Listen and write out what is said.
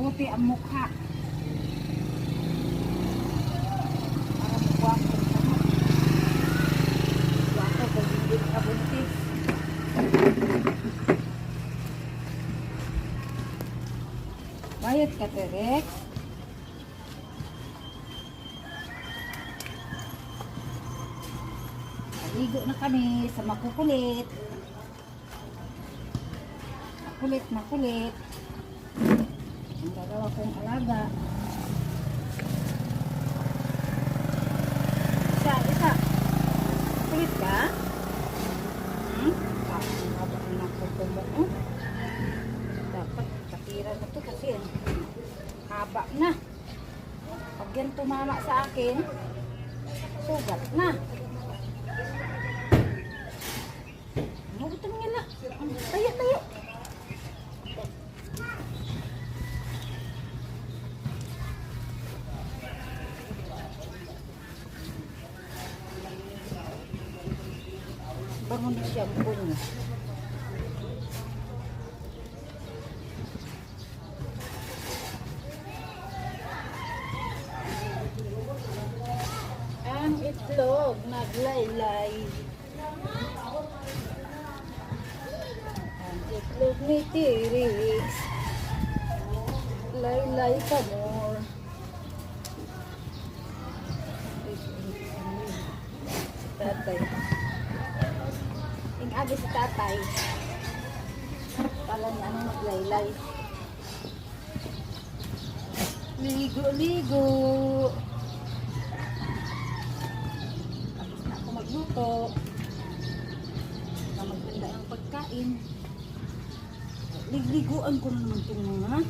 puti ang mukha. Para magwapo ka mo. Wapo pag hindi ka buntis. Bayad ka, Terex. Maligo na kami sa makukulit. Makulit, makulit. Ang dalawa kong alaga. Isa, isa. Makulit ka? Hmm? Ang haba ang nakukulo mo. Dapat katira na to kasi ang haba na. Pag yan tumama sa akin, sugat na. Na. Bangon na siya ang bunyo. Ang itlog naglaylay. Ang itlog ni Tirix. Laylay ka more. Tatay. Agi si tatay. Kala niya ano maglaylay. Ligo, ligo. Tapos na ako magluto. Na magtanda ng pagkain. Ligliguan ko na naman itong mga